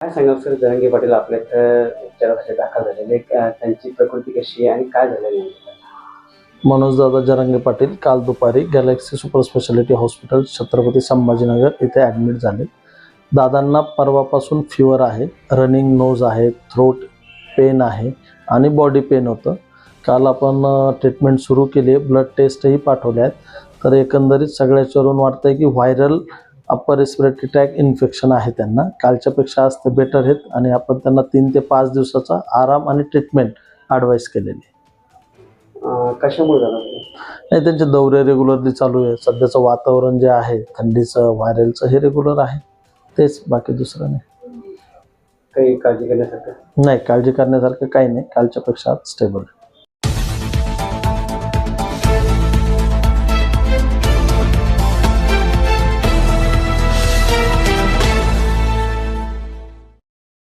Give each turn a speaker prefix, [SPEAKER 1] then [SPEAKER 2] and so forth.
[SPEAKER 1] काय सांगाल सर जरंगे पाटील आपल्या उपचारासाठी दाखल झालेले त्यांची प्रकृती कशी आहे आणि काय झालेली
[SPEAKER 2] मनोजदादा जरांगे पाटील काल दुपारी galaxy super speciality hospital Chhatrapati Sambhajinagar इथे ॲडमिट झाले. दादांना परवापासून फिवर आहे रनिंग नोज आहे थ्रोट पेन आहे आणि बॉडी पेन होतं. काल आपण ट्रीटमेंट सुरू केली आहे ब्लड टेस्टही पाठवल्या आहेत. तर एकंदरीत सगळ्याच्यावरून वाटतं आहे की viral upper respiratory tract infection आहे त्यांना. कालच्यापेक्षा आज ते बेटर आहेत आणि आपण त्यांना तीन ते पाच दिवसाचा आराम आणि ट्रीटमेंट ॲडवाईस केलेली
[SPEAKER 1] कशामुळे झालं?
[SPEAKER 2] नाही त्यांचे दौरे रेग्युलरली चालू आहे सध्याचं वातावरण जे आहे थंडीचं व्हायरलचं हे रेग्युलर आहे. तेच बाकी दुसरं नाही.
[SPEAKER 1] काही काळजी करण्यासारखं
[SPEAKER 2] नाही काळजी करण्यासारखं काही नाही. कालच्यापेक्षा स्टेबल